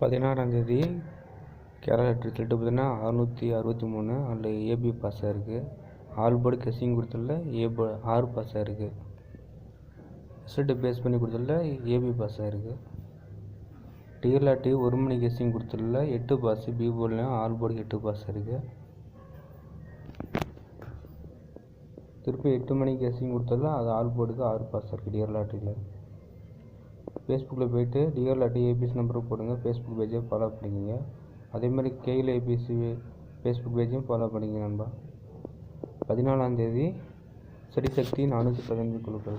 பதினாறாந்தேதி Kerala result பார்த்தீங்கன்னா அறுநூற்றி அறுபத்தி மூணு அதில் ஏபி பாஸ் ஆகிருக்கு ஆல் போர்டு கெஸ்ஸிங் கொடுத்ததில் ஏ போ ஆறு பாஸ் ஆகிருக்கு ரிசல்ட்டு பேஸ் பண்ணி கொடுத்ததில் ஏபி பாஸ் ஆகிருக்கு டிஎல்ஆர்டி ஒரு மணி கெஸ்டிங் கொடுத்ததில் எட்டு பாஸ் பி போர்டில் ஆல் போர்டுக்கு எட்டு பாஸ் ஆகிருக்கு திருப்பி எட்டு மணிக்கு கெஸ்டிங் கொடுத்ததில் அது ஆல் போர்டுக்கு ஆறு பாஸ் இருக்குது டிஆர்லாட்டியில் ஃபேஸ்புக்கில் போய்ட்டு போயிட்டு டிஆர்லாட்டி ஏபிசி நம்பரை போடுங்க. ஃபேஸ்புக் பேஜை ஃபாலோ பண்ணிக்கோங்க. அதே மாதிரி ஏபிசி ஃபேஸ்புக் பேஜையும் ஃபாலோ பண்ணிக்கங்க நண்பா. பதினாலாந்தேதி சக்தி நானூற்றி பதினஞ்சு குழுக்கள்.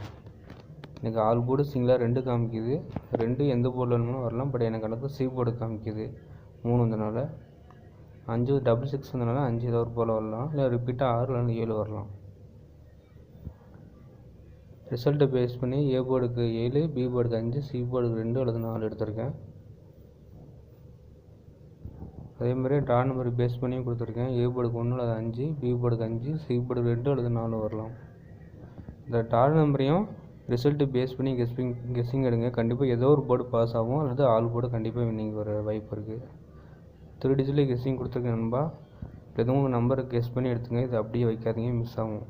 எனக்கு ஆல் போர்டு சிங்கிளாக ரெண்டு காமிக்குது. ரெண்டு எந்த போர்டில் வேணுமோ வரலாம். பட் எனக்கு கணக்கு சி போர்டு காமிக்குது. மூணு வந்தனால அஞ்சு டபுள் சிக்ஸ் வந்தனால அஞ்சு ஏதோ ஒரு போல் வரலாம். இல்லை ரிப்பீட்டாக ஆறு இல்லைன்னா ஏழு வரலாம். ரிசல்ட்டை பேஸ் பண்ணி ஏ போர்டுக்கு ஏழு பி போர்டுக்கு அஞ்சு சி போர்டுக்கு ரெண்டு அல்லது நாலு எடுத்திருக்கேன். அதே மாதிரி ட்ரா நம்பர் பேஸ் பண்ணியும் கொடுத்துருக்கேன். ஏ போர்டுக்கு ஒன்று அல்லது அஞ்சு பி போர்டுக்கு அஞ்சு சி போர்டுக்கு ரெண்டு அல்லது நாலு வரலாம். இந்த ட்ரா நம்பரையும் ரிசல்ட்டு பேஸ் பண்ணி கெஸ்பிங் கெஸ்ஸிங் எடுங்க. கண்டிப்பாக ஏதோ ஒரு போர்டு பாஸ் ஆகும். அல்லது ஆல் போர்டு கண்டிப்பாக வின்னிங் வர வாய்ப்பு இருக்குது த்ரீ டிஜிட்டில் கெஸ்ஸிங் கொடுத்துருக்கேன் நண்பா. எதுவும் உங்கள் நம்பரை கெஸ் பண்ணி எடுத்துங்க. இது அப்படியே வைக்காதீங்க. மிஸ் ஆகும்.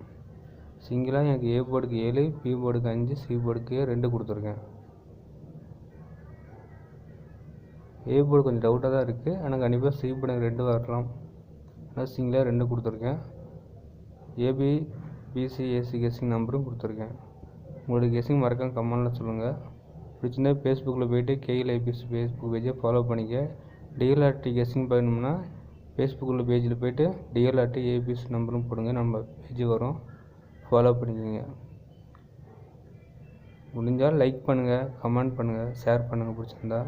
சிங்கிளாக எனக்கு ஏ போர்டுக்கு ஏழு பி போர்டுக்கு அஞ்சு சி போர்டுக்கு ரெண்டு கொடுத்துருக்கேன். ஏ போர்டு கொஞ்சம் டவுட்டாக தான் இருக்குது ஆனால் கண்டிப்பாக சி போர்டு ரெண்டு வரலாம். ஆனால் சிங்கிளாக ரெண்டு கொடுத்துருக்கேன். ஏபி பிசி ஏசி கெஸ்ஸிங் நம்பரும் கொடுத்துருக்கேன். உங்களுக்கு கெஸ்ஸிங் மறக்காம கமெண்டில் சொல்லுங்கள் பிடிச்சிருந்தா ஃபேஸ்புக்கில் போயிட்டு கேஎல் ஐபிஎஸ் ஃபேஸ்புக் பேஜை ஃபாலோ பண்ணிக்க. டிஎல்ஆர்டி கெஸ்ஸிங் பண்ணணும்னா ஃபேஸ்புக்கில் பேஜில் போயிட்டு டிஎல்ஆர்டி ஏபிஎஸ் நம்பரும் போடுங்க. நம்ம பேஜ் வரும். ஃபாலோ பண்ணிக்கோங்க. முடிஞ்சால் லைக் பண்ணுங்கள் கமெண்ட் பண்ணுங்கள் ஷேர் பண்ணுங்கள் பிடிச்சிருந்தா.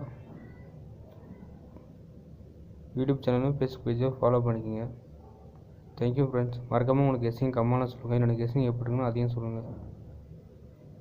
யூடியூப் சேனலும் ஃபேஸ்புக் பேஜும் ஃபாலோ பண்ணிக்கோங்க. தேங்க்யூ ஃப்ரெண்ட்ஸ் மறக்காமல் உங்களுக்கு கெஸ்ஸிங் கமெண்டில் சொல்லுங்கள் என்னோடய கெஸ்ஸிங் எப்படி இருக்குன்னு அதையும் சொல்லுங்கள்